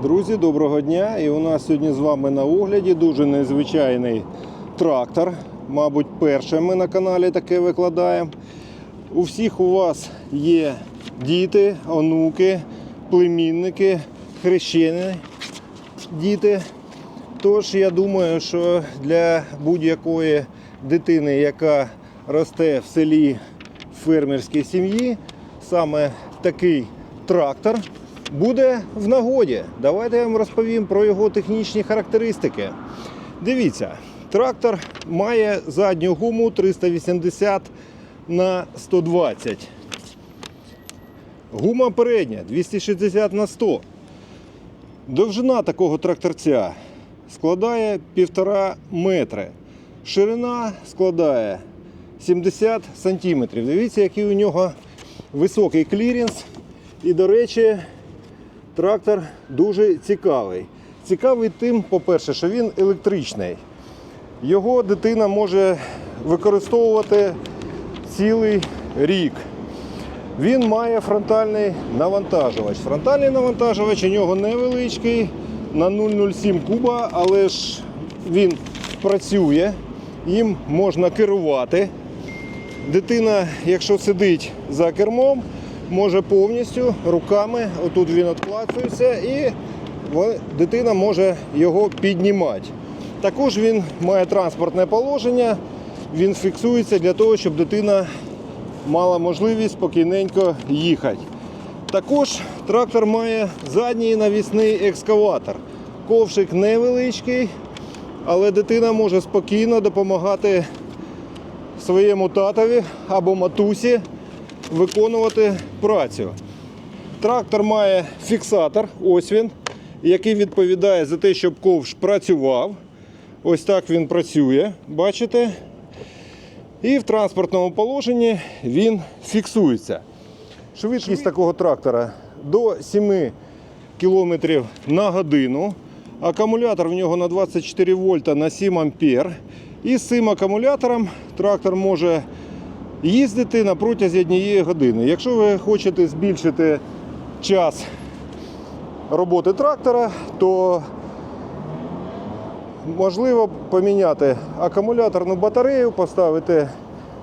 Друзі, доброго дня! І у нас сьогодні з вами на огляді дуже незвичайний трактор. Мабуть, перше ми на каналі таке викладаємо. У всіх у вас є діти, онуки, племінники, хрещені діти. Тож я думаю, що для будь-якої дитини, яка росте в селі фермерській сім'ї, саме такий трактор буде в нагоді. Давайте я вам розповім про його технічні характеристики. Дивіться, трактор має задню гуму 380 на 120. Гума передня 260 на 100. Довжина такого тракторця складає 1,5 метри. Ширина складає 70 сантиметрів. Дивіться, який у нього високий кліренс. І, до речі, трактор дуже цікавий. Цікавий тим, по-перше, що він електричний. Його дитина може використовувати цілий рік. Він має фронтальний навантажувач. Фронтальний навантажувач у нього невеличкий на 0,07 куба, але ж він працює, їм можна керувати. Дитина, якщо сидить за кермом, може повністю руками, отут він відклацується, і дитина може його піднімати. Також він має транспортне положення, він фіксується для того, щоб дитина мала можливість спокійненько їхати. Також трактор має задній навісний екскаватор. Ковшик невеличкий, але дитина може спокійно допомагати своєму татові або матусі виконувати працю. Трактор має фіксатор, ось він, який відповідає за те, щоб ковш працював. Ось так він працює, бачите? І в транспортному положенні він фіксується. Швидкість такого трактора до 7 км на годину. Акумулятор в нього на 24 вольта на 7 ампер. І з цим акумулятором трактор може їздити на протязі однієї години. Якщо ви хочете збільшити час роботи трактора, то можливо поміняти акумуляторну батарею, поставити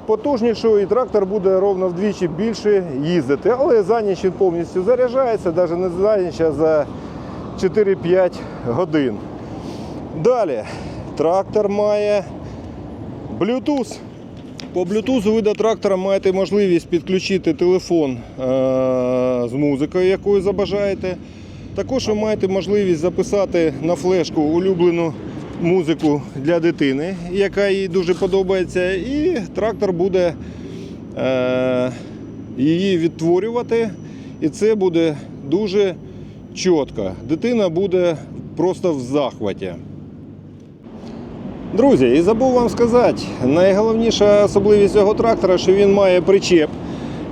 потужнішу, і трактор буде ровно вдвічі більше їздити. Але за ніч він повністю заряджається, навіть не за ніч, а за 4-5 годин. Далі трактор має Bluetooth. По Bluetooth ви до трактора маєте можливість підключити телефон е- з музикою, якою забажаєте. Також ви маєте можливість записати на флешку улюблену музику для дитини, яка їй дуже подобається, і трактор буде е- її відтворювати. І це буде дуже чітко. Дитина буде просто в захваті. Друзі, і забув вам сказати, найголовніша особливість цього трактора, що він має причеп,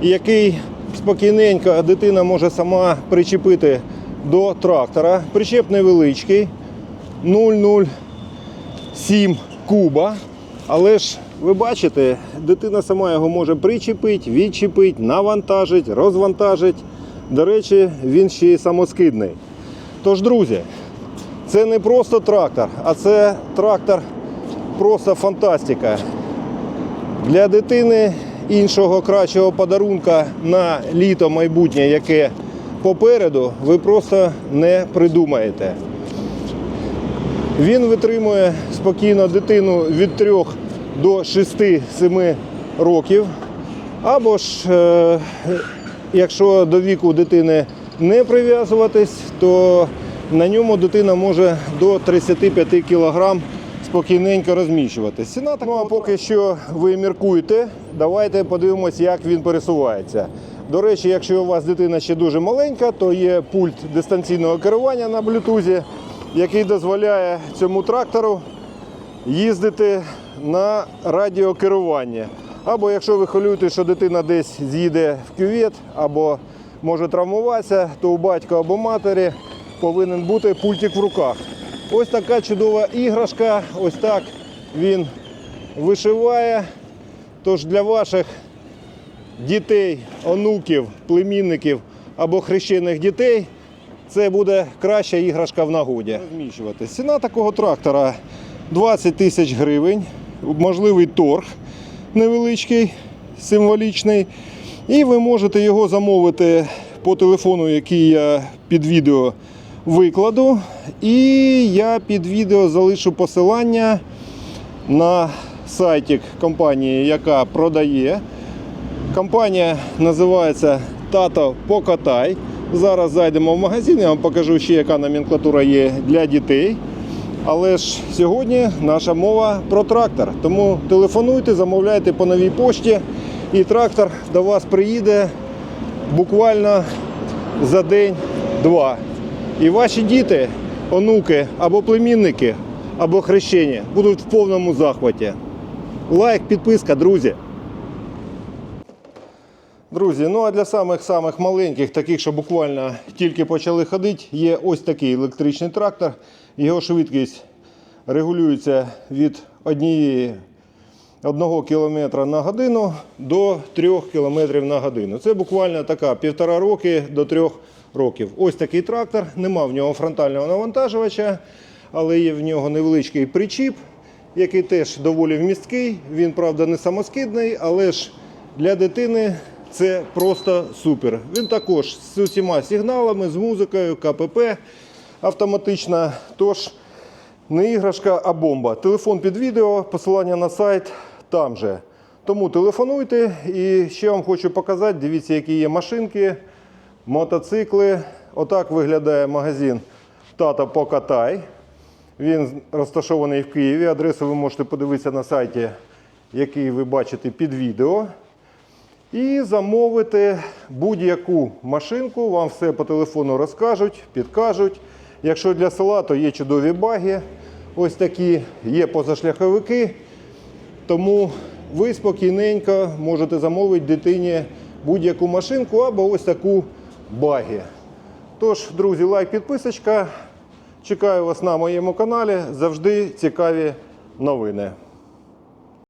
який спокійненько дитина може сама причепити до трактора. Причеп невеличкий, 0,07 куба. Але ж ви бачите, дитина сама його може причепити, відчепити, навантажити, розвантажити. До речі, він ще й самоскидний. Тож, друзі, це не просто трактор, а це трактор просто фантастика. Для дитини іншого кращого подарунка на літо майбутнє, яке попереду, ви просто не придумаєте. Він витримує спокійно дитину від 3 до 6-7 років. Або ж, е, якщо до віку дитини не прив'язуватись, то на ньому дитина може до 35 кг спокійненько розміщуватись. Ціна так, ну, а поки що ви міркуєте, давайте подивимось, як він пересувається. До речі, якщо у вас дитина ще дуже маленька, то є пульт дистанційного керування на блютузі, який дозволяє цьому трактору їздити на радіокерування. Або якщо ви хвилюєте, що дитина десь з'їде в кювет або може травмуватися, то у батька або матері повинен бути пультик в руках. Ось така чудова іграшка, ось так він вишиває. Тож для ваших дітей, онуків, племінників або хрещених дітей це буде краща іграшка в нагоді. Розміщувати. Ціна такого трактора 20 тисяч гривень, можливий торг невеличкий, символічний. І ви можете його замовити по телефону, який я під відео викладу. І я під відео залишу посилання на сайті компанії, яка продає. Компанія називається Тато Покатай. Зараз зайдемо в магазин, я вам покажу ще, яка номенклатура є для дітей. Але ж сьогодні наша мова про трактор. Тому телефонуйте, замовляйте по новій пошті, і трактор до вас приїде буквально за день-два. І ваші діти, онуки або племінники, або хрещені будуть в повному захваті. Лайк, підписка, друзі. Друзі, ну а для самих-самих маленьких, таких, що буквально тільки почали ходити, є ось такий електричний трактор. Його швидкість регулюється від 1, 1 км на годину до 3 км на годину. Це буквально така півтора роки до 3 років. Ось такий трактор, нема в нього фронтального навантажувача, але є в нього невеличкий причіп, який теж доволі вмісткий. Він, правда, не самоскидний, але ж для дитини це просто супер. Він також з усіма сигналами, з музикою, КПП автоматична. Тож не іграшка, а бомба. Телефон під відео, посилання на сайт там же. Тому телефонуйте і ще вам хочу показати, дивіться, які є машинки, мотоцикли. Отак виглядає магазин Тата Покатай. Він розташований в Києві. Адресу ви можете подивитися на сайті, який ви бачите під відео. І замовити будь-яку машинку, вам все по телефону розкажуть, підкажуть. Якщо для села, то є чудові баги, ось такі, є позашляховики. Тому ви спокійненько можете замовити дитині будь-яку машинку або ось таку баги. Тож, друзі, лайк, підписочка. Чекаю вас на моєму каналі. Завжди цікаві новини.